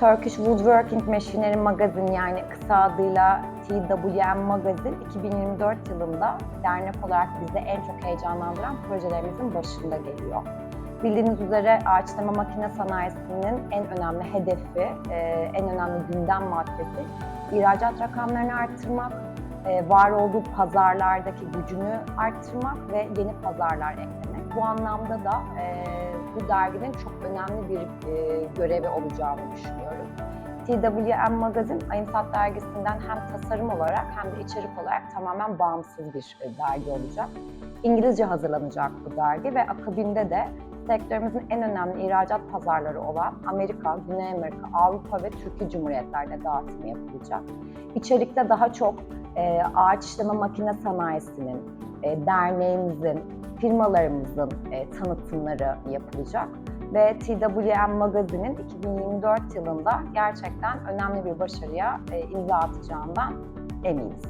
Turkish Woodworking Machinery Magazine yani kısa adıyla TWM Magazine 2024 yılında dernek olarak bizi en çok heyecanlandıran projelerimizin başında geliyor. Bildiğiniz üzere ağaçlama makine sanayisinin en önemli hedefi, e, en önemli gündem maddesi ihracat rakamlarını arttırmak, e, var olduğu pazarlardaki gücünü arttırmak ve yeni pazarlar eklemek. Bu anlamda da e, bu derginin çok önemli bir e, görevi olacağını düşünüyorum. TWM Magazine, Ayınsat dergisinden hem tasarım olarak hem de içerik olarak tamamen bağımsız bir e, dergi olacak. İngilizce hazırlanacak bu dergi ve akabinde de sektörümüzün en önemli ihracat pazarları olan Amerika, Güney Amerika, Avrupa ve Türkiye Cumhuriyetler'de dağıtımı yapılacak. İçerikte daha çok e, ağaç işleme makine sanayisinin, e, derneğimizin, firmalarımızın e, tanıtımları yapılacak ve TWM Magazine'in 2024 yılında gerçekten önemli bir başarıya e, imza atacağından eminiz.